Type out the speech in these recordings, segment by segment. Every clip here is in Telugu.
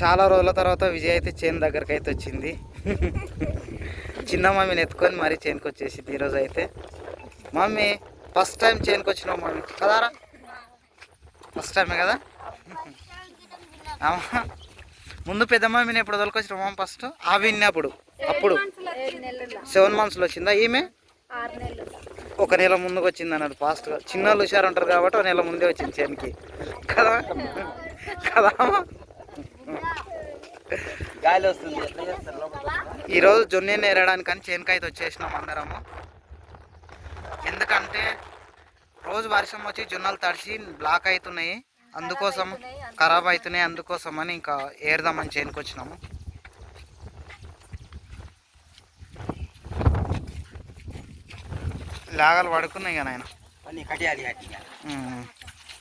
చాలా రోజుల తర్వాత విజయ్ అయితే చేను దగ్గరకు అయితే వచ్చింది. చిన్న మమ్మీని ఎత్తుకొని మరీ చేనుకి వచ్చేసింది ఈరోజు అయితే. మమ్మీ ఫస్ట్ టైం చేనుకు వచ్చినావు మమ్మీ. కదారా ఫస్ట్ టైమే కదా? అమ్మా ముందు పెద్ద మమ్మీని ఎప్పుడు వదలుకొచ్చినావు మమ్మ ఫస్ట్ ఆ విన్నప్పుడు అప్పుడు. సెవెన్ మంత్స్లో వచ్చిందా ఈమె? ఒక నెల ముందుకు వచ్చింది అన్నాడు ఫాస్ట్గా చిన్న వాళ్ళు హుషారు ఉంటారు కాబట్టి ఒక నెల ముందే వచ్చింది చేనికి. కదా? కదా? గాలి వస్తుంది? ఈరోజు జొన్న నేరడానికని చేనుకి అయితే వచ్చేసినాం అందరము. ఎందుకంటే రోజు వర్షం వచ్చి జొన్నలు తడిసి బ్లాక్ అవుతున్నాయి. అందుకోసం ఖరాబ్ అవుతున్నాయి. అందుకోసం అని ఇంకా ఏరుదామని చేనుకి వచ్చినాము లాగాలు పడుకున్నాయి కదా ఆయన.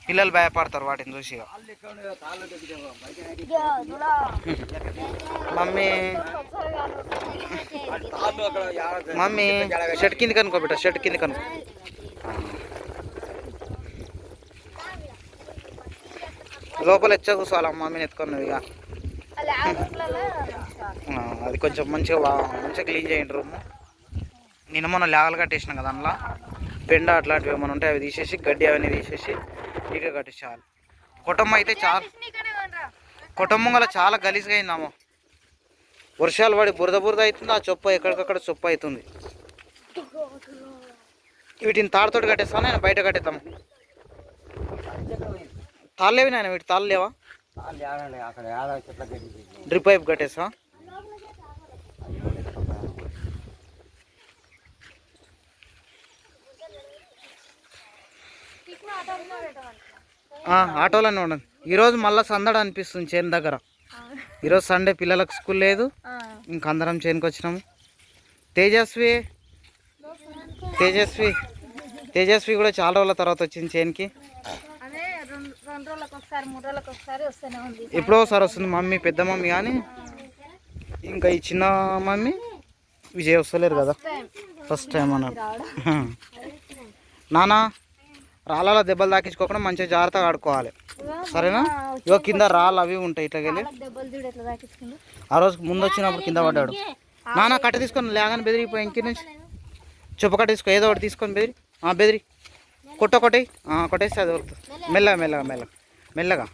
పిల్లలు భయపడతారు వాటిని చూసి ఇక. మమ్మీ. మమ్మీ షర్ట్ కింద కనుకో బిడ్డ షర్ట్ కింద కనుకో లోపల ఎచ్చ కూర్చోవాలి మమ్మీని ఎత్తుకున్నది ఇక అది కొంచెం మంచిగా మంచిగా క్లీన్ చేయండి రూమ్. నిన్న మొన్న లేగలు కట్టేసినాం కదా అందులో. పెండ అట్లాంటివి ఏమైనా ఉంటే అవి తీసేసి గడ్డి అవన్నీ తీసేసి ఇక కట్టేసేయాలి కుటుంబం అయితే చాలా కుటుంబం గల చాలా గలీజ్గా అయిందామో వర్షాలు పడి బురద బురద అవుతుంది ఆ చొప్ప ఎక్కడికక్కడ చొప్ప అవుతుంది. వీటిని తాడుతోటి కట్టేస్తాను నేను బయట కట్టేద్దాము తాళ్ళేవి నాయన? వీటి తాళ్ళు లేవా? తాళ్ళు యాడండి అక్కడ యాడ చెట్ల గడ్డి డ్రిప్ పైప్ కట్టేసా ఇక్కడ ఆటోలో పెట్టవాలి ఆటోలోనే ఉండండి ఈరోజు మళ్ళీ సందడ అనిపిస్తుంది చేను దగ్గర. ఈరోజు సండే పిల్లలకు స్కూల్ లేదు. ఇంక అందరం చేనుకి వచ్చినాము. తేజస్వి తేజస్వి తేజస్వి కూడా చాలా రోజుల తర్వాత వచ్చింది చేనుకి. ఎప్పుడో ఒకసారి వస్తుంది మమ్మీ పెద్ద మమ్మీ కానీ. ఇంకా ఈ చిన్న మమ్మీ విజయ్ వస్తలేరు కదా. ఫస్ట్ టైం అన్నారు నానా రాళ్ళలో దెబ్బలు తాకించుకోకుండా మంచిగా జాగ్రత్తగా ఆడుకోవాలి. సరేనా? ఇగో కింద రాళ్ళు అవి ఉంటాయి ఇట్లా వెళ్ళి. దెబ్బలు చూడు ఎట్లా తాకించుకుంది. ఆ రోజు ముందు వచ్చినప్పుడు కింద పడ్డాడు. నానా కట్ట తీసుకొని లేగానే బెదిరిపోయి ఇంటి నుంచి. చెప్పు కట్ట తీసుకో ఏదో ఒకటి తీసుకొని బెదిరి. ఆ, బెదిరి. కొట్ట కొట్టి కొట్టేస్తే అది వరకు మెల్లగా మెల్లగా మెల్లగా. మెల్లగా.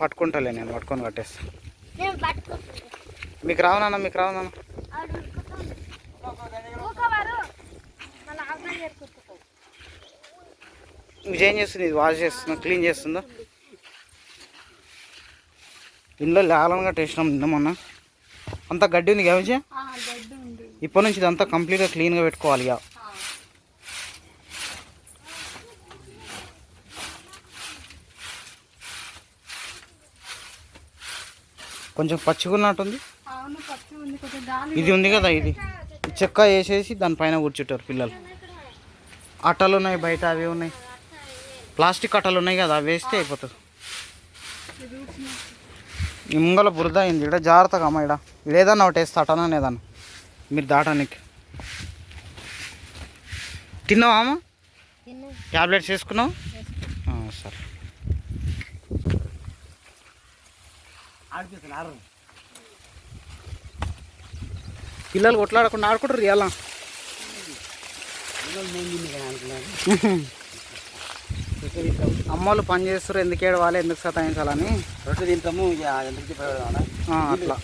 పట్టుకుంటాలే నేను పట్టుకొని కట్టేస్తా. మీకు రావు నాన్న మీకు రావు నాన్న. విజయం చేస్తుంది ఇది వాష్ చేస్తుందా క్లీన్ చేస్తుందా ఇంట్లో లేగలను కట్టేసినాం నిన్న మొన్న. అంతా గడ్డి ఉంది ఉంది. ఇప్పటి నుంచి ఇదంతా కంప్లీట్గా క్లీన్గా పెట్టుకోవాలి ఇక. కొంచెం పచ్చిగున్నట్టుంది. ఇది ఉంది కదా ఇది. చెక్క వేసేసి దానిపైన కూర్చుంటారు పిల్లలు. అట్టలు ఉన్నాయి బయట అవి ఉన్నాయి. ప్లాస్టిక్ అట్టలు ఉన్నాయి కదా అవి వేస్తే అయిపోతుంది. ఈ ముంగల బురద అయింది ఇక్కడ జాగ్రత్తగా అమ్మ ఇక్కడ ఏదన్నా ఒకటి వేస్తా అటనా ఏదన్నా మీరు దాటానికి. తిన్నావా అమ్మ? ట్యాబ్లెట్స్ వేసుకున్నావు? సరే. పిల్లలు కొట్లాడకుండా ఆడుకుంటారు ఇలా అమ్మోళ్ళు పని చేస్తారు ఎందుకు ఏడవాలి ఎందుకు సతాయించాలని. రొట్టె తింటాము ఇక ఎందుకు అట్లా.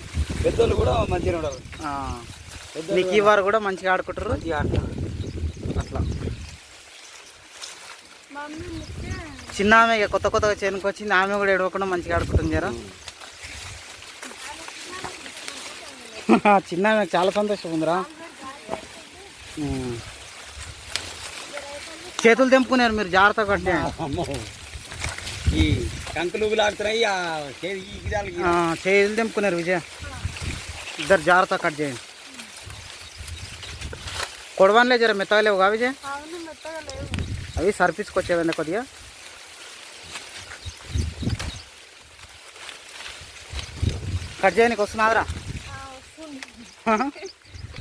పెద్దోళ్ళు కూడా మంచిగా ఉండరు. ఆ. నీకు ఈ వారు కూడా మంచిగా ఆడుకుంటారు? అట్లా. చిన్న ఆమె కొత్త కొత్తగా చేనుకు వచ్చింది ఆమె కూడా ఏడవకుండా మంచిగా ఆడుకుంటుంది జరా. చిన్న ఆమెకు చాలా సంతోషం. ఉందిరా. చేతులు తెంపుకున్నారు మీరు జాగ్రత్తగా కట్టే అమ్మో. ఈ కంకులు లాగుతున్నాయి ఆ చేతి ఈ గిరాలకి ఆ, చేతులు తెంపుకున్నారు విజయ. ఇద్దరు జాగ్రత్త కట్ చేయండి. కొడవన్లే జర మెత్తగలేవుగా విజయ్? అవును మెత్తగా లేవు. అవి సర్పించుకొచ్చేదండి కొద్దిగా. కట్ చేయడానికి వస్తున్నారా ఆ, వస్తుంది.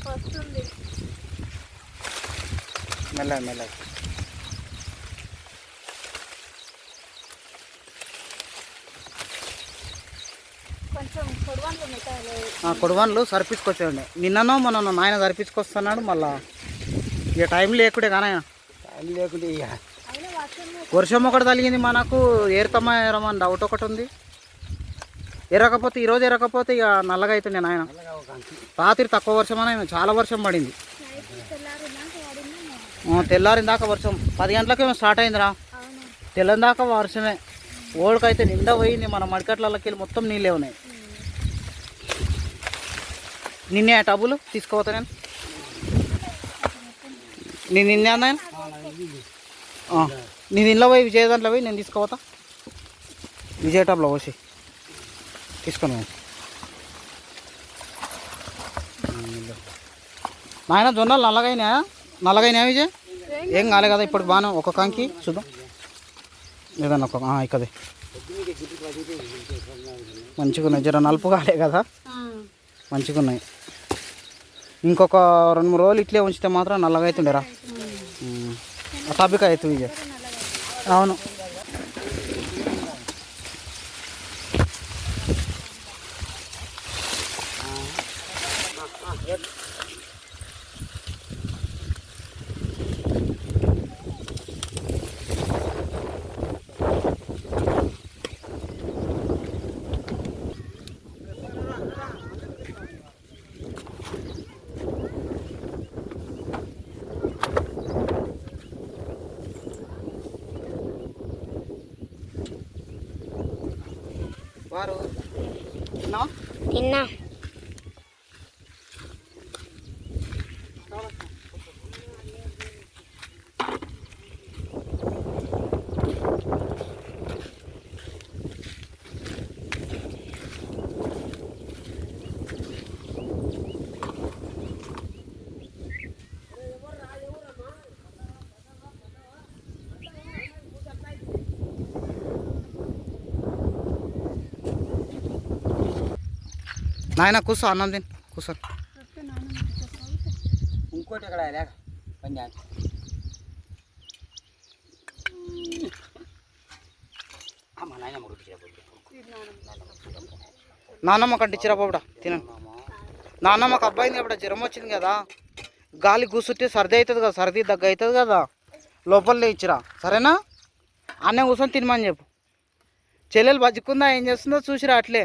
వస్తుంది. మెల్లగా మెల్లగా కొంచెం పొడవంలు మిగతాలు ఆ కొడవన్లు సరిపించుకొచ్చాండి నిన్ననో మొన్న నాయన సరిపించుకొస్తున్నాడు మళ్ళా ఇక టైం లేకుడే కానీ. టైం ఇక. అయినా వర్షం ఒకటి తగిలింది మనకు ఏరుతామా ఏరమని డౌట్ ఒకటి ఉంది. ఎరకపోతే ఈరోజు ఎరకపోతే ఇక నల్లగా అవుతుండే నాయన. రాత్రి తక్కువ వర్షం అని చాలా వర్షం పడింది. తెల్లారిన దాకా వర్షం. పది గంటలకేమో స్టార్ట్ అయిందిరా. అవును? తెల్లని దాకా వర్షమే. ఓడికైతే నిండా పోయింది మన మడికట్లకి వెళ్ళి మొత్తం నీళ్ళే ఉన్నాయి. నిన్నే ఆ టబ్బులు తీసుకోపోతా నేను? నేను నిన్నే నేను? ఇంట్లో పోయి విజయ దాంట్లో పోయి నేను తీసుకోపోతా? విజయ టబ్లో పోసి. తీసుకొని పోయి. నాయన జొన్నలు నల్లగైనా నల్లగైనా విజయ్? ఏం కాలే కదా ఇప్పుడు బాగానే ఒక కంకి చూద్దాం. లేదన్న ఒక ఆ, ఇక్కడే మంచిగా ఉన్నాయి జర నలుపు కాలే కదా. మంచిగా ఉన్నాయి ఇంకొక రెండు మూడు రోజులు ఇట్లే ఉంచితే మాత్రం నల్లగా అవుతుండేరా టాపిక్ అవుతుంది. అవును. వారు తిన్నావా? తిన్నా నాయన కూర్చో అన్నం తిని కూర్చో. ఇంకోటి లేక పంజాబ్ మురుగు నాన్నమ్మ కంటిచ్చిరా బాబుడా తినండి నాన్నమ్మకు అబ్బాయింది అప్పుడు జ్వరం వచ్చింది కదా. గాలి కూర్చుంటే సర్ది అవుతుంది కదా సర్ది దగ్గు అవుతుంది కదా. లోపలనే ఇచ్చిరా సరేనా? అన్నే కూర్చొని తినమని చెప్పు. చెల్లెలు బజ్జుకుందా ఏం చేస్తుందో చూసిరా అట్లే.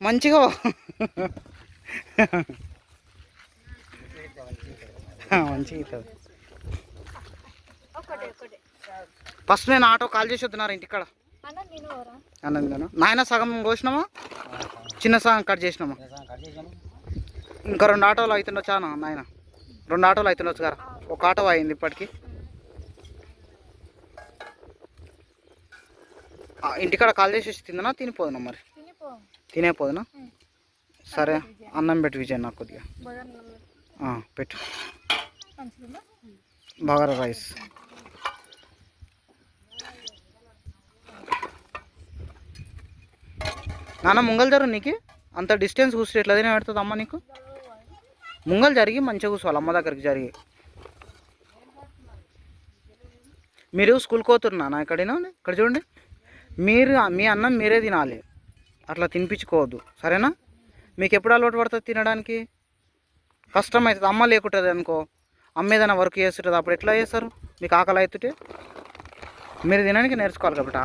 మంచిగా మంచిగా అవుతుంది. ఫస్ట్ నేను ఆటో కాల్ చేసి వద్దున్నారు ఇంటికాడ. అన్న నాయన సగం కోసినామా చిన్న సగం కట్ చేసినామా ఇంకా రెండు ఆటోలు అన్న నాయన? రెండు ఆటోలు అవుతుండొచ్చు కదా? ఒక ఆటో అయింది ఇప్పటికి. ఇంటికాడ కాల్ చేసి వచ్చి తిందనా? తినిపోదునా మరి? తినేపోదునా సరే అన్నం పెట్టు విజయ్ నాకు కొద్దిగా. పెట్టు. బగారా రైస్. నాన్న ముంగల్ జరు నీకు? అంత డిస్టెన్స్ కూర్చుని ఎట్లా తినే పెడుతుంది అమ్మ నీకు? ముంగల్ జరిగి మంచిగా కూర్చోవాలి అమ్మ దగ్గరికి జరిగి. మీరు స్కూల్కి పోతున్నారు నా ఇక్కడేనా ఇక్కడ చూడండి. మీరు మీ అన్నం మీరే తినాలి. అట్లా తినిపించుకోవద్దు. సరేనా? మీకు ఎప్పుడు అలవాటు పడుతుంది తినడానికి? కష్టం అవుతుంది అమ్మ లేకుంటుంది అనుకో. అమ్మ ఏదైనా వర్క్ చేస్తుంటుంది అప్పుడు ఎట్లా చేస్తారు? మీకు ఆకలి అవుతుంటే? మీరు తినడానికి నేర్చుకోవాలి కాబట్టి.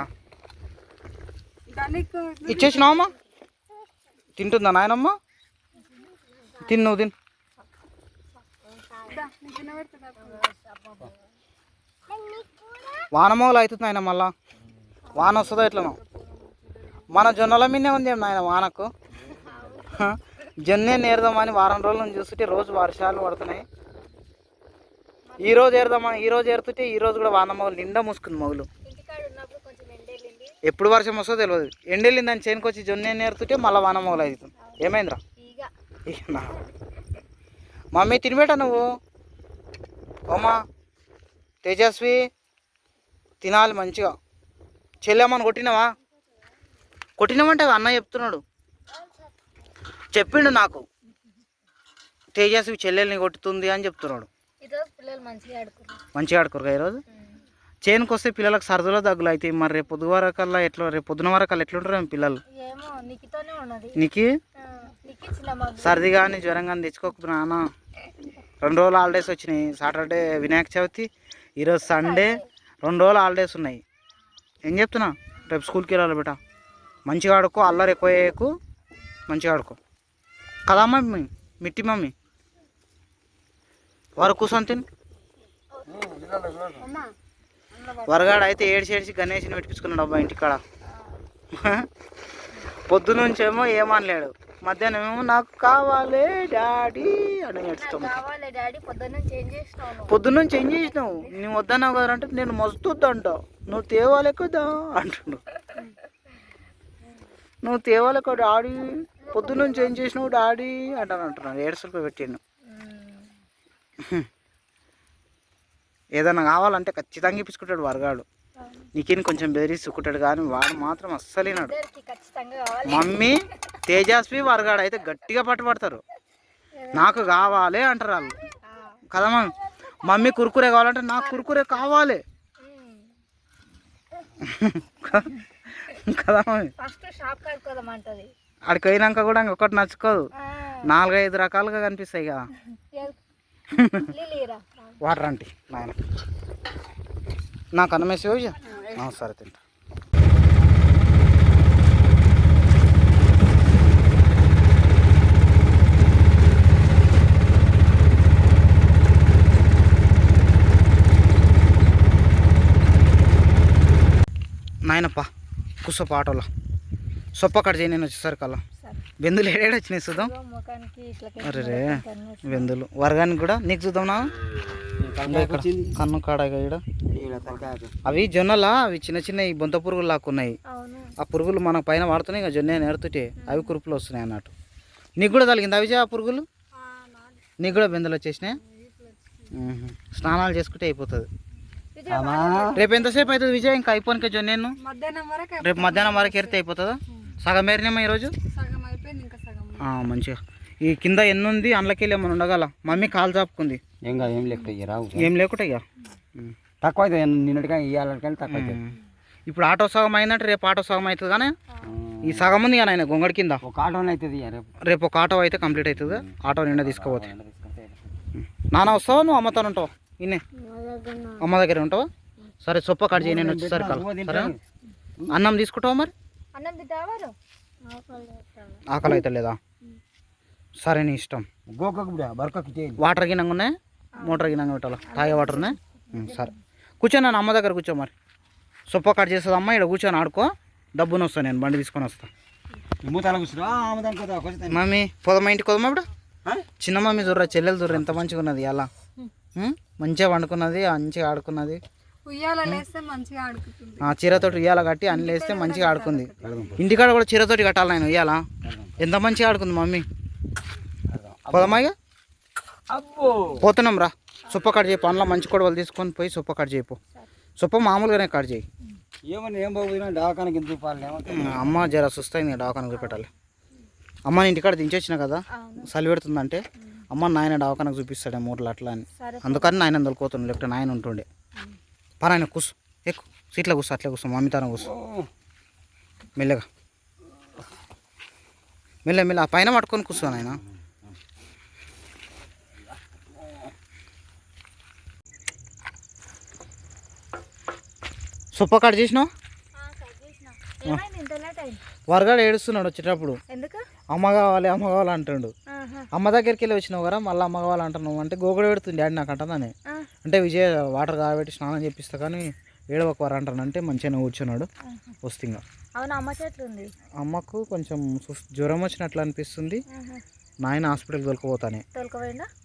ఇచ్చేసినావమ్మా? తింటుందా నాయనమ్మ? తిను నువ్వు తిను. వానమోలు అవుతుంది ఆయన మళ్ళా. వాన వస్తుందా ఎట్లనో? మన జొన్నల మీదే ఉంది నాయన వానకు. జొన్నే నేర్దామని వారం రోజుల నుంచి చూస్తుంటే రోజు వర్షాలు పడుతున్నాయి. ఈ రోజు ఏరుదామా? ఈ రోజు ఏరుతుంటే ఈ రోజు కూడా వాన మొగలు నిండా మూసుకుంది మొగలు. ఎప్పుడు వర్షం వస్తుందో తెలియదు ఎండెళ్ళిందని చేనుకొచ్చి జొన్నే నేర్తుంటే మళ్ళీ వాన మొగలు అవుతుంది. ఏమైందిరా? మమ్మీ తినిబెట్టా నువ్వు? ఓమా తేజస్వి తినాలి మంచిగా. చెల్లెమ్మని కొట్టినావా? కొట్టినామంటే అన్న చెప్తున్నాడు. చెప్పిండు నాకు. తేజస్వి చెల్లెల్ని కొట్టుతుంది అని చెప్తున్నాడు. మంచిగా ఆడుకోరుగా ఈరోజు? చేనుకి వస్తే పిల్లలకు సరదులో దగ్గులు అవుతాయి మరి రేపు పొద్దు వరకల్లా ఎట్లా రేపు పొద్దున వరకల్లా ఎట్లుంటారు పిల్లలు? నీకు సర్ది కానీ జ్వరం కానీ తెచ్చుకోకు నాన్న. రెండు రోజులు హాలిడేస్ వచ్చినాయి. సాటర్డే వినాయక చవితి ఈరోజు సండే. రెండు రోజులు హాలిడేస్ ఉన్నాయి. ఏం చెప్తున్నా? రేపు స్కూల్కి వెళ్ళాలి బిడ్డ. మంచిగా ఆడుకో అల్లరి ఎక్కువ వేయకు మంచిగా ఆడుకో. కదా మమ్మీ మిట్టి మమ్మీ? వారు కూర్చొని తిని. వరగాడు అయితే ఏడిచి ఏడిచి గణేష్ని పెట్టించుకున్నాడు అబ్బా ఇంటికాడ. పొద్దునుంచేమో ఏమనలేడు. మధ్యాహ్నం ఏమో నాకు కావాలి డాడీ అని ఏడుస్తాం కావాలి డాడీ పొద్దున్న చేంజ్ చేసినావు పొద్దున్నుంచి ఏం చేసినావు. నువ్వు వద్దన్నావు కదా అంటే నేను మస్తు వద్దంట నువ్వు తేవాలి కదా అంటుండు నువ్వు తేవాలి కదా డాడీ పొద్దున్నుంచి ఏం చేసినావు డాడీ? అంటాను అంటున్నాను ఏడుసలు పెట్టిండు. ఏదైనా కావాలంటే ఖచ్చితంగా ఇప్పించుకుంటాడు వరగాడు. నీకేం కొంచెం బెదిరిస్తుకుంటాడు కానీ వాడు మాత్రం అస్సలు వినాడు ఇద్దరికి ఖచ్చితంగా కావాలి. మమ్మీ తేజస్వి వరగాడు అయితే గట్టిగా పట్టుబడతారు. నాకు కావాలి అంటారు వాళ్ళు. కదా మమ్మీ కురుకురే కావాలంటే నాకు కురుకురే కావాలి. కదా అక్కడికి పోయినాక కూడా ఇంకొకటి నచ్చుకోదు. నాలుగైదు రకాలుగా కనిపిస్తాయి కదా వాటర్ అంటే నాయన. నాకు అన్నమేసి సరే తింటా. నాయనప్ప. కుసొప్ప ఆటోలో సొప్ప కట్ చేయి నేను వచ్చేసరికి అలా బెందులు ఏడాడు వచ్చినాయి చూద్దాం. అరే రే బెందులు. వరగానికి కూడా నీకు చూద్దాం నా. ఇక్కడ కన్ను కాడ ఈడ. అవి జొన్నలా అవి చిన్న చిన్న ఈ బొంత పురుగులు లాక్కున్నాయి అవును. ఆ పురుగులు మన పైన వాడుతున్నాయి ఇక జొన్న నేడుతుంటే అవి కురుపులు వస్తున్నాయి అన్నట్టు. నీకు కూడా తగిలింది అవి ఆ పురుగులు? నీకు కూడా బెందులు వచ్చేసినాయి. స్నానాలు చేసుకుంటే అయిపోతుంది. రేపు ఎంతసేపు అవుతుంది విజయ్? ఇంకా అయిపోయిన జొన్న మధ్యాహ్నం వరకు రేపు మధ్యాహ్నం వరకు ఎరితే అయిపోతుందా? సగం ఏరినేమో ఈరోజు? సగం అయిపోయింది ఇంకా సగం ఆ, మంచిగా. ఈ కింద ఎన్ని ఉంది అందులోకి ఏమైనా ఉండగల? మమ్మీ కాలు చాపుకుంది. ఏం కాదు ఏం రావు ఏం లేకుంటే ఇక. తక్కువ అయితే నిన్నటిగా ఇవ్వాలంటే తక్కువ అవుతుంది. ఇప్పుడు ఆటో సగం అయిందంటే రేపు ఆటో సగం అవుతుంది కానీ ఈ సగం ఉంది కానీ ఆయన గొంగడి కింద. ఒక ఆటోనే అవుతుంది రేపు? రేపు ఒక ఆటో అయితే కంప్లీట్ అవుతుంది. ఆటో నిండా తీసుకుపోతే. నాన్న వస్తావా? నువ్వు అమ్మతో ఉంటావా? ఇన్నే? అమ్మ దగ్గర ఉంటావా? సరే సొప్ప కట్ చేయి నేను వచ్చేసరికి సరే అన్నం తీసుకుంటావా మరి? ఆకలి అయితే లేదా? సరే నీ ఇష్టం. వాటర్ గినంగా ఉన్నాయి? మోటార్ గినంగా పెట్టాలా? తాగే వాటర్ ఉన్నాయి? సరే. కూర్చో నన్ను అమ్మ దగ్గర కూర్చో మరి. సొప్ప కట్ చేస్తుంది అమ్మ ఇక్కడ కూర్చొని ఆడుకో. డబ్బును వస్తాను నేను బండి తీసుకొని వస్తా. మూతాల కూర్చురా ఆమె దానికి పోతా కొంచెం మమ్మీ పోదమ్మా ఇంటికి పోదమ్మా ఇప్పుడు? చిన్న మమ్మీ చూడరా చెల్లెలు చూడరా ఎంత మంచిగా ఉన్నది అలా? మంచిగా వండుకున్నది మంచిగా ఆడుకున్నది. లేస్తే చీరతోటి ఉయ్యాల కట్టి అన్ని వేస్తే మంచిగా ఆడుకుంది. ఇంటికాడ కూడా చీరతోటి కట్టాలి నేను ఉయ్యాల. ఎంత మంచిగా ఆడుకుంది మమ్మీ. పోదమ్మా ఇక? అబ్బో. పోతున్నాం రా. సొప్ప కట్ చేయి పనుల మంచి కొడవలు తీసుకొని పోయి సొప్ప కట్ చేయిపో సొప్ప మామూలుగానే కట్ చేయి. అమ్మ జర సుస్తైంది డావకానకు పెట్టాలి అమ్మ ఇంటికాడ దించొచ్చిన కదా చలి పెడుతుందంటే. అమ్మ నాయన డావకానకు చూపిస్తాడే మూటలు అట్లా అని. అందుకని నాయన దొరికిపోతుంది లేకపోతే నాయన ఉంటుండే. పరాయన కూసు. ఎక్కు. సీట్లో కూర్చో అట్లే కూర్చో మమ్మీ తన కూర్చో మెల్లగా. మెల్ల మెల్ల ఆ పైన పట్టుకొని కూర్చో నాయన. సొప్ప కట్ చేసినావు? వరగాడు ఏడుస్తున్నాడు వచ్చేటప్పుడు. ఎందుకు? అమ్మ కావాలి అమ్మ కావాలి అంటుండు. అమ్మ దగ్గరికి వెళ్ళి వచ్చినావు కదా మళ్ళీ అమ్మ కావాలి అంటున్నావు అంటే గోగుడు పెడుతుంది డాడీ నాకు అంటుందని. అంటే విజయ్ వాటర్ కాబెట్టి స్నానం చేపిస్తా కానీ ఏడవకు వారు అంటాను అంటే మంచిగా కూర్చున్నాడు. ఆహా. వస్తే ఇంకా. అవును అమ్మ చెట్లు ఉంది? అమ్మకు కొంచెం జ్వరం వచ్చినట్లు అనిపిస్తుంది. నాయన హాస్పిటల్కి తొలకపోతానే.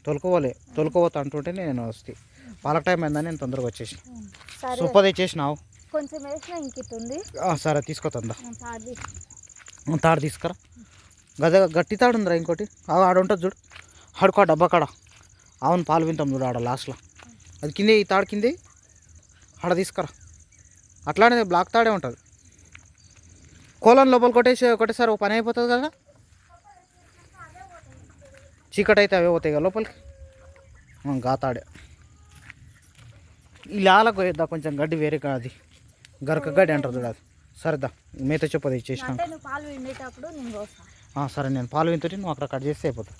తొలకోవాలి తొలకపోతా అంటుంటే నేను వస్తే. పాలక టైం అయిందని నేను తొందరగా. సరే. సూపర్ తెచ్చేసినావు కొంచెం వేసిన ఇంకితుంది సరే తీసుకోతుందా తాడు తీసుకురా. గద గట్టి తాడు ఉందిరా ఇంకోటి. ఆడ ఉంటుంది చూడు. ఆడుకో ఆ డబ్బా కాడ. అవును పాలు వింటాం చూడు ఆడ లాస్ట్లో అది కిందే ఈ తాడు కిందే. ఆడ తీసుకురా. అట్లానే బ్లాక్ తాడే ఉంటుంది. కోలం లోపల కొట్టేసి ఒకటేసారి ఓ పని అయిపోతుంది కదా. చీకటి అయితే అవే పోతాయి కదా లోపలికి. గాతాడే ఈ లాలకు వేద్దా కొంచెం గడ్డి వేరే కాదు గరక గడ్డి అంటారు చూడాలి సరదా సరేదా మేత చెప్పది చేసినా సరే నేను పాలు వింటుంటే నువ్వు అక్కడ కట్ చేస్తే అయిపోతుంది.